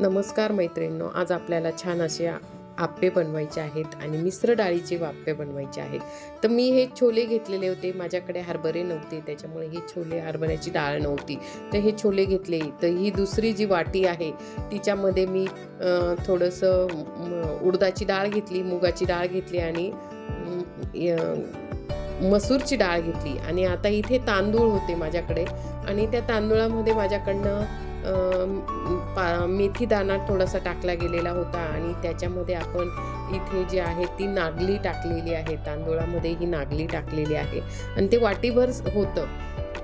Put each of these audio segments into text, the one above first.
नमस्कार मैत्रिणींनो आज आपल्याला छान असे आप्पे बनवायचे आहेत आणि मिश्र डाळीचे आप्पे बनवायचे आहेत. तर मी हे छोले घेतलेले होते माझ्याकडे हरभरे नव्हते त्याच्यामुळे हे छोले हरभऱ्याची डाळ नव्हती. तर हे छोले घेतले तर ही दुसरी जी वाटी आहे तिच्यामध्ये मी थोडंसं उडदाची डाळ घेतली मुगाची डाळ घेतली आणि मसूरची डाळ घेतली. आणि आता इथे तांदूळ होते माझ्याकडे आणि त्या तांदूळामध्ये माझ्याकडनं पा मेथी दाणा थोडासा टाकला गेलेला होता आणि त्याच्यामध्ये आपण इथे जे आहे ती नागली टाकलेली आहे. तांदूळामध्ये ही नागली टाकलेली आहे. आणि ते वाटीभर होतं.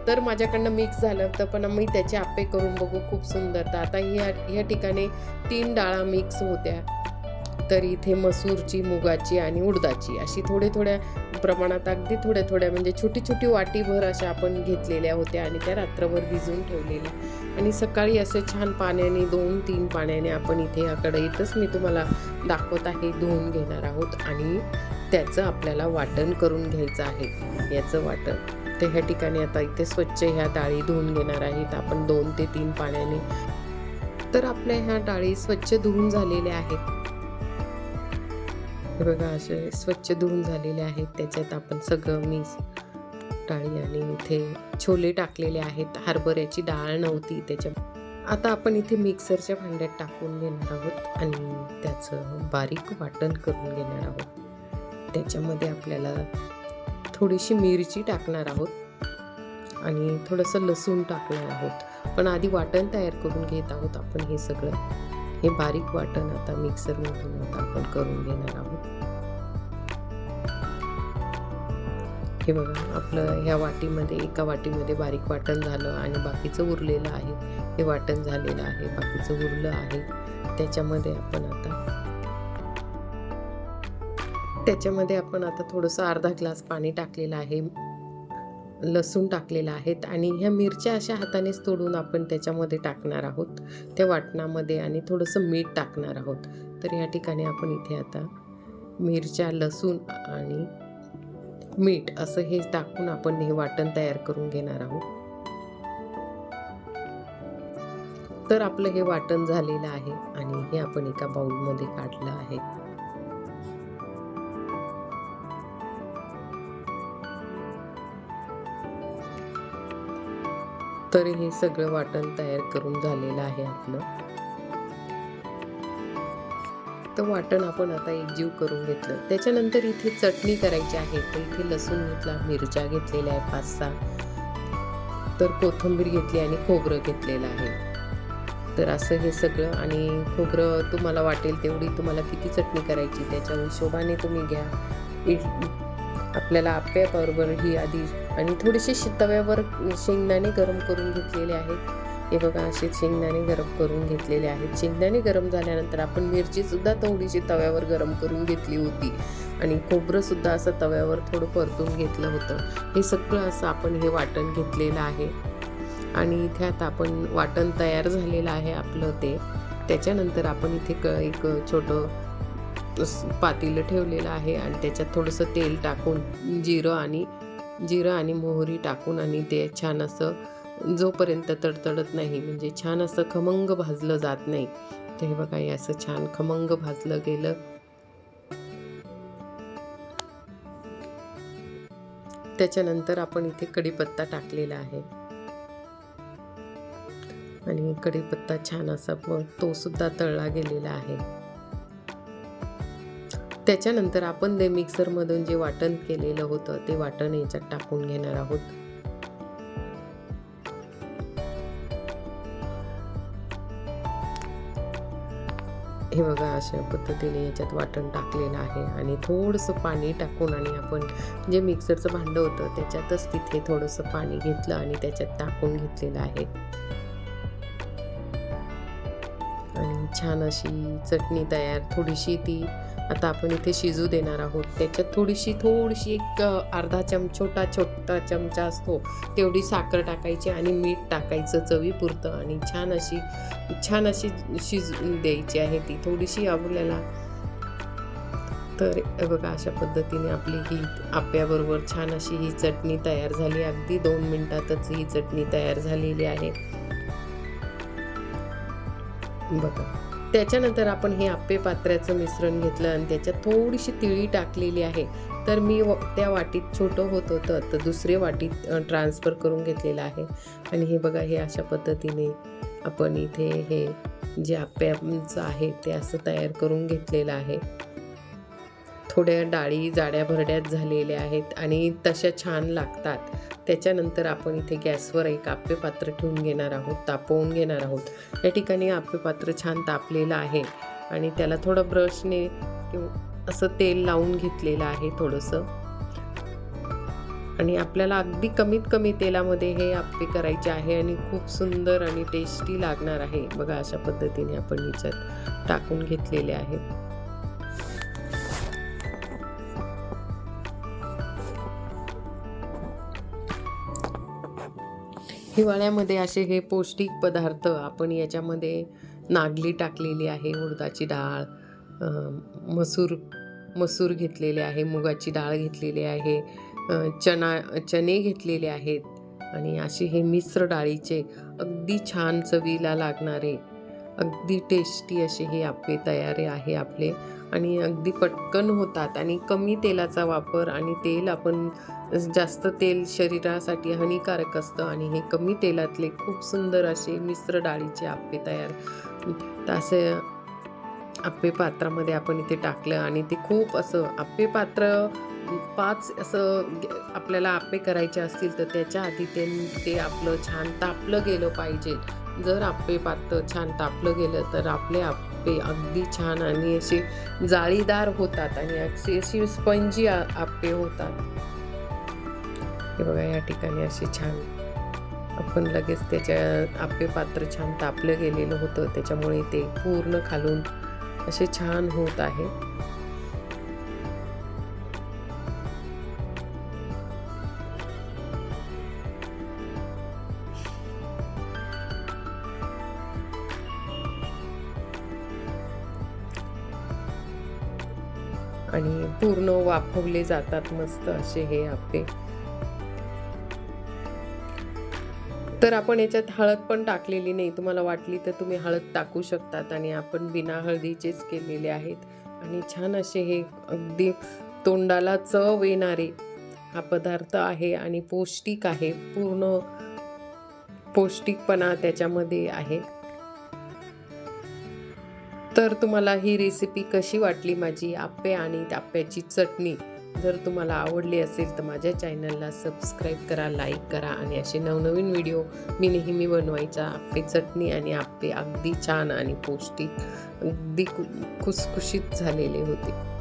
तर माझ्याकडनं मिक्स झालं तर पण मी त्याचे आप्पे करून बघू. खूप सुंदर. तर आता ह्या ह्या ठिकाणी तीन डाळा मिक्स होत्या. तर इथे मसूरची मुगाची आणि उडदाची अशी थोडे थोड्या प्रमाणात अगदी थोड्या थोड्या म्हणजे छोटी छोटी वाटीभर अशा आपण घेतलेल्या होत्या आणि त्या रात्रभर भिजून ठेवलेल्या. आणि सकाळी असे छान पाण्याने दोन तीन पाण्याने आपण इथे या कढईतच मी तुम्हाला दाखवत आहे धुवून घेणार आहोत आणि त्याचं आपल्याला वाटण करून घ्यायचं आहे. याचं वाटण. तर ह्या ठिकाणी आता इथे स्वच्छ ह्या डाळी धुवून घेणार आहेत आपण दोन ते तीन पाण्याने. तर आपल्या ह्या डाळी स्वच्छ धुवून झालेल्या आहेत. हे बघा असे स्वच्छ धुवून झालेले आहेत. त्याच्यात आपण सगळं मीस डाळी आणि इथे छोले टाकलेले आहेत. हरभऱ्याची डाळ नव्हती त्याच्या. आता आपण इथे मिक्सरच्या भांड्यात टाकून घेणार आहोत आणि त्याचं बारीक वाटण करून घेणार आहोत. त्याच्यामध्ये आपल्याला थोडीशी मिरची टाकणार आहोत आणि थोडंसं लसूण टाकणार आहोत. पण आधी वाटण तयार करून घेत आहोत आपण हे सगळं. हे बारीक वाटण आता मिक्सरमधून आता आपण करून घेणार आहोत. हे बघा आपलं ह्या वाटीमध्ये एका वाटीमध्ये बारीक वाटण झालं आणि बाकीचं उरलेलं आहे. हे वाटण झालेलं आहे बाकीचं उरलं आहे. त्याच्यामध्ये आपण आता त्याच्यामध्ये आपण आता थोडंसं अर्धा ग्लास पाणी टाकलेलं आहे. लसूण टाकलेलं आहेत आणि ह्या मिरच्या अशा हातानेच तोडून आपण त्याच्यामध्ये टाकणार आहोत. त्या वाटणामध्ये आणि थोडंसं मीठ टाकणार आहोत. तर या ठिकाणी आपण इथे आता मिरच्या लसूण आणि मीठ असं हे टाकून आपण हे वाटण तयार करून घेणार आहोत. तर आपलं हे वाटण झालेलं आहे आणि हे आपण एका बाऊलमध्ये काढलं आहे. तर हे सगळं वाटण तयार करून झालेलं आहे आपलं. तर वाटण आपण आता एकजीव करून घेतलं. त्याच्यानंतर इथे चटणी करायची आहे. तर इथे लसूण घेतला मिरच्या घेतलेल्या आहे पाच सहा. तर कोथिंबीर घेतली आणि खोबरं घेतलेलं आहे. तर असं हे सगळं आणि खोबरं तुम्हाला वाटेल तेवढी तुम्हाला किती चटणी करायची त्याच्या हिशोबाने तुम्ही घ्या. इड आपल्याला आप्याबरोबर ही आधी आणि थोडेसे शे- तव्यावर शेंगदाणे गरम करून घेतलेले आहेत. हे बघा असे शेंगदाणे गरम करून घेतलेले आहेत. शेंगदाणे गरम झाल्यानंतर आपण मिरचीसुद्धा थोडीशी तव्यावर गरम करून घेतली होती. आणि खोबरंसुद्धा असं तव्यावर थोडं परतून घेतलं होतं. हे सगळं असं आपण हे वाटण घेतलेलं आहे. आणि इथे आता आपण वाटण तयार झालेलं आहे आपलं ते. त्याच्यानंतर आपण इथे क एक छोटं पातेलं ठेवलेलं आहे आणि त्याच्यात थोडंसं तेल टाकून जिरं आणि जिरं आणि मोहरी टाकून आणि ते छान असं जोपर्यंत तडतडत नाही म्हणजे छान असं खमंग भाजलं जात नाही. तर हे बघा हे असं छान खमंग भाजलं गेलं. त्याच्यानंतर आपण इथे कढीपत्ता टाकलेला आहे. आणि कढीपत्ता छान असा तो सुद्धा तळला गेलेला आहे. त्याच्यानंतर आपण ते मिक्सरमधून जे वाटण केलेलं होतं ते वाटण याच्यात टाकून घेणार आहोत. हे बघा अशा पद्धतीने याच्यात वाटण टाकलेलं आहे आणि थोडंसं पाणी टाकून आणि आपण जे मिक्सरचं भांडं होतं त्याच्यातच तिथे थोडंसं पाणी घेतलं आणि त्याच्यात टाकून घेतलेलं आहे. छान अशी चटणी तयार थोडीशी ती आता आपण इथे शिजू देणार आहोत. त्याच्यात थोडीशी थोडीशी एक अर्धा चम छोटा छोटा चमचा असतो तेवढी साखर टाकायची आणि मीठ टाकायचं चवीपुरतं आणि छान अशी छान अशी शिजू द्यायची आहे ती. थोडीशी आपल्याला तर बघा अशा पद्धतीने आपली ही आप्याबरोबर छान अशी ही चटणी तयार झाली. अगदी दोन मिनटातच ही चटणी तयार झालेली आहे. बघा. त्याच्यानंतर आपण हे आप्पे पात्र्याचं मिश्रण घेतलं आणि त्याच्यात थोडीशी तिळी टाकलेली आहे. तर मी व- त्या वाटीत छोटं होत होतं तर दुसरे वाटीत ट्रान्सफर करून घेतलेलं आहे. आणि हे बघा हे अशा पद्धतीने आपण इथे हे जे आप्याचं आहे ते असं तयार करून घेतलेलं आहे. थोड्या डाळी जाड्या भरड्यात झालेल्या आहेत आणि तशा छान लागतात. त्याच्यानंतर आपण इथे गॅसवर एक आप्पे पात्र ठेवून घेणार आहोत तापवून घेणार आहोत. या ठिकाणी आप्पे पात्र छान तापलेलं आहे आणि त्याला थोडं ब्रशने असं तेल लावून घेतलेलं आहे थोडंसं. आणि आपल्याला अगदी कमीत कमी तेलामध्ये हे आप्पे करायचे आहे आणि खूप सुंदर आणि टेस्टी लागणार आहे. बघा अशा पद्धतीने आपण ह्याच्यात टाकून घेतलेले आहेत हिवाळ्यामध्ये असे हे पौष्टिक पदार्थ आपण याच्यामध्ये नागली टाकलेली आहे उडदाची डाळ मसूर मसूर घेतलेले आहे मुगाची डाळ घेतलेली आहे चना चणे घेतलेले आहेत आणि असे हे मिश्र डाळीचे अगदी छान चवीला लागणारे अगदी टेस्टी असे हे आपले तयारी आहे आपले आणि अगदी पटकन होतात. आणि कमी तेलाचा वापर आणि तेल आपण जास्त तेल शरीरासाठी हानिकारक असतं आणि हे कमी तेलातले खूप सुंदर असे मिश्र डाळीचे आप्पे तयार तर असे आप्पे पात्रामध्ये आपण इथे टाकलं आणि ते खूप असं आप्पे पात्र पाच असं आपल्याला आप्पे करायचे असतील तर त्याच्या आधी ते ते आपलं छान तापलं गेलं पाहिजे. जर आप्पे पात्र छान तापलं गेलं तर आपले आप आप्पे अगदी छान आणि असे जाळीदार होतात आणि अशी अशी स्पंजी आप्पे होतात. हे बघा या ठिकाणी असे छान आपण लगेच त्याच्या आप्पे पात्र छान तापलं गेलेलं होतं. त्याच्यामुळे ते पूर्ण खालून असे छान होत आहे. आणि पूर्ण वाफवले जातात मस्त असे हे आपे तर आपण याच्यात हळद पण टाकलेली नाही. तुम्हाला वाटली तर तुम्ही हळद टाकू शकतात आणि आपण बिना हळदीचेच केलेले आहेत. आणि छान असे हे अगदी तोंडाला चव येणारे हा पदार्थ आहे आणि पौष्टिक आहे. पूर्ण पौष्टिकपणा त्याच्यामध्ये आहे. तर तुम्हाला ही रेसिपी कशी वाटली माझी आप्पे आणि आप्याची चटणी? जर तुम्हाला आवडली असेल तर माझ्या चॅनलला सबस्क्राईब करा लाईक करा आणि असे नवनवीन व्हिडिओ मी नेहमी बनवायचा. आप्पे चटणी आणि आप्पे अगदी छान आणि पौष्टिक अगदी खुसखुशीत झालेले होते.